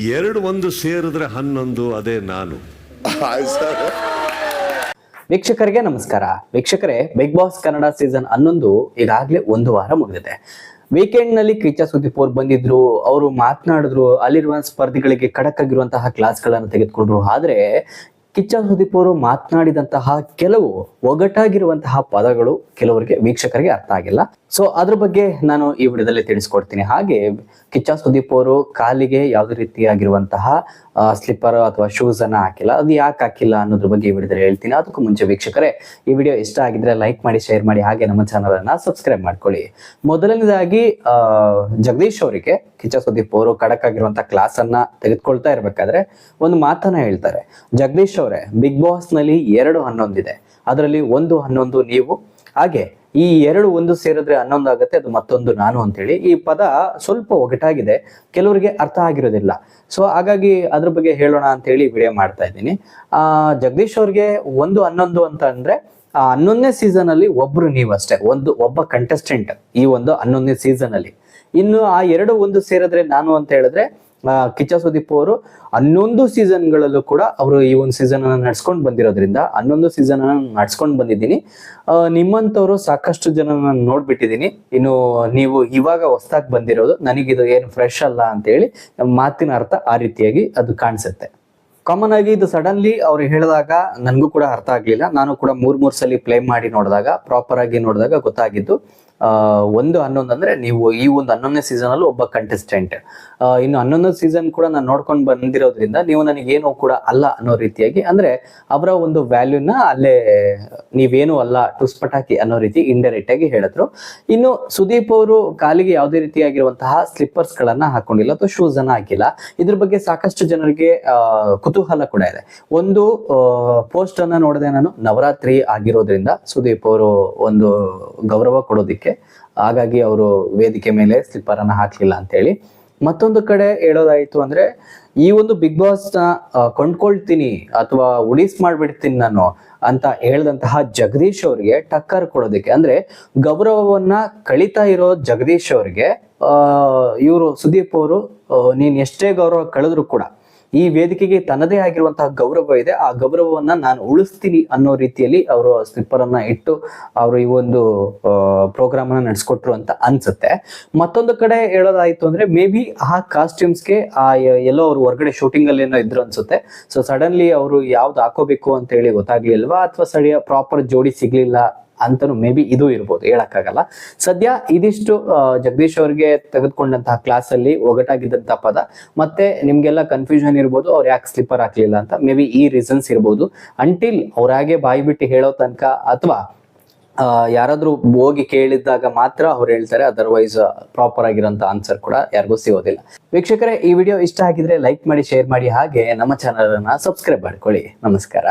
ಎರಡು ಒಂದು ಸೇರಿದ್ರೆ ಹನ್ನೊಂದು ಅದೇ ನಾನು. ವೀಕ್ಷಕರಿಗೆ ನಮಸ್ಕಾರ. ವೀಕ್ಷಕರೇ ಬಿಗ್ ಬಾಸ್ ಕನ್ನಡ ಸೀಸನ್ ಹನ್ನೊಂದು ಈಗಾಗಲೇ ಒಂದು ವಾರ ಮುಗಿದಿದೆ. ವೀಕೆಂಡ್ನಲ್ಲಿ ಕಿಚ್ಚ ಸುದೀಪ್ ಅವ್ರು ಬಂದಿದ್ರು ಅವರು ಮಾತನಾಡಿದ್ರು ಅಲ್ಲಿರುವ ಸ್ಪರ್ಧಿಗಳಿಗೆ ಖಡಕ್ ಆಗಿರುವಂತಹ ಕ್ಲಾಸ್ಗಳನ್ನು ತೆಗೆದುಕೊಂಡ್ರು. ಆದ್ರೆ ಕಿಚ್ಚ ಸುದೀಪ್ ಅವರು ಮಾತನಾಡಿದಂತಹ ಕೆಲವು ಒಗಟಾಗಿರುವಂತಹ ಪದಗಳು ಕೆಲವರಿಗೆ ವೀಕ್ಷಕರಿಗೆ ಅರ್ಥ ಆಗಿಲ್ಲ. ಸೊ ಅದ್ರ ಬಗ್ಗೆ ನಾನು ಈ ವಿಡಿಯೋದಲ್ಲಿ ತಿಳಿಸ್ಕೊಡ್ತೀನಿ. ಹಾಗೆ ಕಿಚ್ಚ ಸುದೀಪ್ ಅವರು ಕಾಲಿಗೆ ಯಾವುದೇ ರೀತಿಯಾಗಿರುವಂತಹ ಸ್ಲಿಪ್ಪರ್ ಅಥವಾ ಶೂಸ್ ಅನ್ನ ಹಾಕಿಲ್ಲ. ಅದು ಯಾಕೆ ಹಾಕಿಲ್ಲ ಅನ್ನೋದ್ರ ಬಗ್ಗೆ ಈ ವಿಡಿಯೋದಲ್ಲಿ ಹೇಳ್ತೀನಿ. ಅದಕ್ಕೂ ಮುಂಚೆ ವೀಕ್ಷಕರೇ, ಈ ವಿಡಿಯೋ ಇಷ್ಟ ಆಗಿದ್ರೆ ಲೈಕ್ ಮಾಡಿ ಶೇರ್ ಮಾಡಿ, ಹಾಗೆ ನಮ್ಮ ಚಾನಲ್ ಅನ್ನ ಸಬ್ಸ್ಕ್ರೈಬ್ ಮಾಡ್ಕೊಳ್ಳಿ. ಮೊದಲನೇದಾಗಿ ಜಗದೀಶ್ ಅವರಿಗೆ ಕಿಚ್ಚ ಸುದೀಪ್ ಅವರು ಖಡಕ್ ಆಗಿರುವಂತಹ ಕ್ಲಾಸ್ ಅನ್ನ ತೆಗೆದುಕೊಳ್ತಾ ಇರ್ಬೇಕಾದ್ರೆ ಒಂದು ಮಾತನ್ನ ಹೇಳ್ತಾರೆ. ಜಗದೀಶ್ ಅವರೇ ಬಿಗ್ ಬಾಸ್ನಲ್ಲಿ ಎರಡು ಹನ್ನೊಂದಿದೆ. ಅದರಲ್ಲಿ ಒಂದು ಹನ್ನೊಂದು ನೀವು, ಹಾಗೆ ಈ ಎರಡು ಒಂದು ಸೇರಿದ್ರೆ ಹನ್ನೊಂದು ಆಗುತ್ತೆ ಅದು ಮತ್ತೊಂದು ನಾನು ಅಂತೇಳಿ. ಈ ಪದ ಸ್ವಲ್ಪ ಒಗಟಾಗಿದೆ, ಕೆಲವರಿಗೆ ಅರ್ಥ ಆಗಿರೋದಿಲ್ಲ. ಸೊ ಹಾಗಾಗಿ ಅದ್ರ ಬಗ್ಗೆ ಹೇಳೋಣ ಅಂತೇಳಿ ವಿಡಿಯೋ ಮಾಡ್ತಾ ಇದ್ದೀನಿ. ಆ, ಜಗದೀಶ್ ಅವ್ರಿಗೆ ಒಂದು ಹನ್ನೊಂದು ಅಂತ ಅಂದ್ರೆ, ಆ ಹನ್ನೊಂದನೇ ಸೀಸನ್ ಅಲ್ಲಿ ಒಬ್ರು ನೀವು ಅಷ್ಟೇ ಒಂದು ಒಬ್ಬ ಕಂಟೆಸ್ಟೆಂಟ್ ಈ ಒಂದು ಹನ್ನೊಂದನೇ ಸೀಸನ್ ಅಲ್ಲಿ. ಇನ್ನು ಆ ಎರಡು ಒಂದು ಸೇರಿದ್ರೆ ನಾನು ಅಂತ ಹೇಳಿದ್ರೆ ಕಿಚ್ಚ ಸುದೀಪ್ ಅವರು ಹನ್ನೊಂದು ಸೀಸನ್ಗಳಲ್ಲೂ ಕೂಡ ಅವರು ಈ ಒಂದು ಸೀಸನ್ ಅನ್ನ ನಡ್ಸ್ಕೊಂಡು ಬಂದಿರೋದ್ರಿಂದ ಹನ್ನೊಂದು ಸೀಸನ್ ಅನ್ನ ನಡ್ಸ್ಕೊಂಡು ಬಂದಿದ್ದೀನಿ. ಅಹ್ ನಿಮ್ಮಂಥವ್ರು ಸಾಕಷ್ಟು ಜನ ನಾನು ನೋಡ್ಬಿಟ್ಟಿದ್ದೀನಿ. ಇನ್ನು ನೀವು ಇವಾಗ ಹೊಸ್ದಾಗಿ ಬಂದಿರೋದು ನನಗಿದು ಏನು ಫ್ರೆಶ್ ಅಲ್ಲ ಅಂತ ಹೇಳಿ ಮಾತಿನ ಅರ್ಥ ಆ ರೀತಿಯಾಗಿ ಅದು ಕಾಣಿಸುತ್ತೆ. ಕಾಮನ್ ಆಗಿ ಇದು ಸಡನ್ಲಿ ಅವ್ರು ಹೇಳಿದಾಗ ನನಗೂ ಕೂಡ ಅರ್ಥ ಆಗ್ಲಿಲ್ಲ. ನಾನು ಕೂಡ ಮೂರ್ ಮೂರ್ ಸಲ ಪ್ಲೇ ಮಾಡಿ ನೋಡಿದಾಗ ಪ್ರಾಪರ್ ಆಗಿ ನೋಡಿದಾಗ ಗೊತ್ತಾಗಿದ್ದು ಒಂದು ಹನ್ನೊಂದು ಅಂದ್ರೆ ನೀವು ಈ ಒಂದು ಹನ್ನೊಂದನೇ ಸೀಸನ್ ಅಲ್ಲಿ ಒಬ್ಬ ಕಂಟೆಸ್ಟೆಂಟ್ ಇನ್ನು ಹನ್ನೊಂದನೇ ಸೀಸನ್ ಕೂಡ ನಾನು ನೋಡ್ಕೊಂಡು ಬಂದಿರೋದ್ರಿಂದ ನೀವು ನನಗೇನು ಕೂಡ ಅಲ್ಲ ಅನ್ನೋ ರೀತಿಯಾಗಿ, ಅಂದ್ರೆ ಅವರ ಒಂದು ವ್ಯಾಲ್ಯೂನ ಅಲ್ಲೇ ನೀವೇನು ಅಲ್ಲ ಟುಸ್ ಪಟಾಕಿ ಅನ್ನೋ ರೀತಿ ಇಂಡೈರೆಕ್ಟ್ ಆಗಿ ಹೇಳಿದ್ರು. ಇನ್ನು ಸುದೀಪ್ ಅವರು ಕಾಲಿಗೆ ಯಾವುದೇ ರೀತಿಯಾಗಿರುವಂತಹ ಸ್ಲಿಪ್ಪರ್ಸ್ ಗಳನ್ನ ಹಾಕೊಂಡಿಲ್ಲ ಅಥವಾ ಶೂಸ್ ಅನ್ನ ಹಾಕಿಲ್ಲ. ಇದ್ರ ಬಗ್ಗೆ ಸಾಕಷ್ಟು ಜನರಿಗೆ ಕುತೂಹಲ ಕೂಡ ಇದೆ. ಒಂದು ಪೋಸ್ಟ್ ಅನ್ನ ನೋಡಿದೆ ನಾನು ನವರಾತ್ರಿ ಆಗಿರೋದ್ರಿಂದ ಸುದೀಪ್ ಅವರು ಒಂದು ಗೌರವ ಕೊಡೋದಿಕ್ಕೆ, ಹಾಗಾಗಿ ಅವರು ವೇದಿಕೆ ಮೇಲೆ ಸ್ಲಿಪ್ಪರ್ ಅನ್ನ ಹಾಕ್ಲಿಲ್ಲ ಅಂತೇಳಿ. ಮತ್ತೊಂದು ಕಡೆ ಹೇಳೋದಾಯ್ತು ಅಂದ್ರೆ, ಈ ಒಂದು ಬಿಗ್ ಬಾಸ್ನ ಕೊಂಡ್ಕೊಳ್ತೀನಿ ಅಥವಾ ಉಳಿಸ್ ಮಾಡ್ಬಿಡ್ತೀನಿ ನಾನು ಅಂತ ಹೇಳ್ದಂತಹ ಜಗದೀಶ್ ಅವ್ರಿಗೆ ಟಕ್ಕರ್ ಕೊಡೋದಕ್ಕೆ, ಅಂದ್ರೆ ಗೌರವವನ್ನ ಕಳಿತಾ ಇರೋ ಜಗದೀಶ್ ಅವ್ರಿಗೆ ಇವರು ಸುದೀಪ್ ಅವರು ನೀನ್ ಎಷ್ಟೇ ಗೌರವ ಕಳೆದ್ರು ಕೂಡ ಈ ವೇದಿಕೆಗೆ ತನ್ನದೇ ಆಗಿರುವಂತಹ ಗೌರವ ಇದೆ. ಆ ಗೌರವವನ್ನ ನಾನು ಉಳಿಸ್ತೀನಿ ಅನ್ನೋ ರೀತಿಯಲ್ಲಿ ಅವರು ಸ್ಲಿಪ್ಪರ್ ಅನ್ನ ಇಟ್ಟು ಅವರು ಈ ಒಂದು ಪ್ರೋಗ್ರಾಮ್ ಅನ್ನ ನಡೆಸ್ಕೊಟ್ರು ಅಂತ ಅನ್ಸುತ್ತೆ. ಮತ್ತೊಂದು ಕಡೆ ಹೇಳೋದಾಯ್ತು ಅಂದ್ರೆ ಮೇ ಬಿ ಆ ಕಾಸ್ಟ್ಯೂಮ್ಸ್ಗೆ ಆ ಯ- ಎಲ್ಲೋ ಅವ್ರು ಹೊರಗಡೆ ಶೂಟಿಂಗ್ ಅಲ್ಲಿ ಏನೋ ಇದ್ರು ಅನ್ಸುತ್ತೆ. ಸೊ ಸಡನ್ಲಿ ಅವರು ಯಾವ್ದು ಹಾಕೋಬೇಕು ಅಂತ ಹೇಳಿ ಗೊತ್ತಾಗ್ಲಿಲ್ವಾ? ಅಥವಾ ಸರಿಯ ಪ್ರಾಪರ್ ಜೋಡಿ ಸಿಗ್ಲಿಲ್ಲ ಅಂತನೂ ಮೇ ಬಿ ಇದು ಇರ್ಬೋದು, ಹೇಳಕ್ಕಾಗಲ್ಲ. ಸದ್ಯ ಇದಿಷ್ಟು ಜಗದೀಶ್ ಅವ್ರಿಗೆ ತೆಗೆದುಕೊಂಡಂತಹ ಕ್ಲಾಸ್ ಅಲ್ಲಿ ಒಗಟಾಗಿದ್ದಂತಹ ಪದ, ಮತ್ತೆ ನಿಮ್ಗೆಲ್ಲ ಕನ್ಫ್ಯೂಷನ್ ಇರ್ಬೋದು, ಅವ್ರು ಯಾಕೆ ಸ್ಲಿಪ್ಪರ್ ಹಾಕ್ಲಿಲ್ಲ ಅಂತ. ಮೇ ಬಿ ಈ ರೀಸನ್ಸ್ ಇರ್ಬೋದು. ಅಂಟಿಲ್ ಅವ್ರಾಗೆ ಬಾಯಿ ಬಿಟ್ಟು ಹೇಳೋ ತನಕ, ಅಥವಾ ಯಾರಾದ್ರೂ ಹೋಗಿ ಕೇಳಿದಾಗ ಮಾತ್ರ ಅವ್ರು ಹೇಳ್ತಾರೆ ಅದರ್ವೈಸ್ ಪ್ರಾಪರ್ ಆಗಿರೋಂಥ ಆನ್ಸರ್ ಕೂಡ ಯಾರಿಗೂ ಸಿಗೋದಿಲ್ಲ. ವೀಕ್ಷಕರೇ, ಈ ವಿಡಿಯೋ ಇಷ್ಟ ಆಗಿದ್ರೆ ಲೈಕ್ ಮಾಡಿ ಶೇರ್ ಮಾಡಿ, ಹಾಗೆ ನಮ್ಮ ಚಾನಲ್ ಅನ್ನ ಸಬ್ಸ್ಕ್ರೈಬ್ ಮಾಡ್ಕೊಳ್ಳಿ. ನಮಸ್ಕಾರ.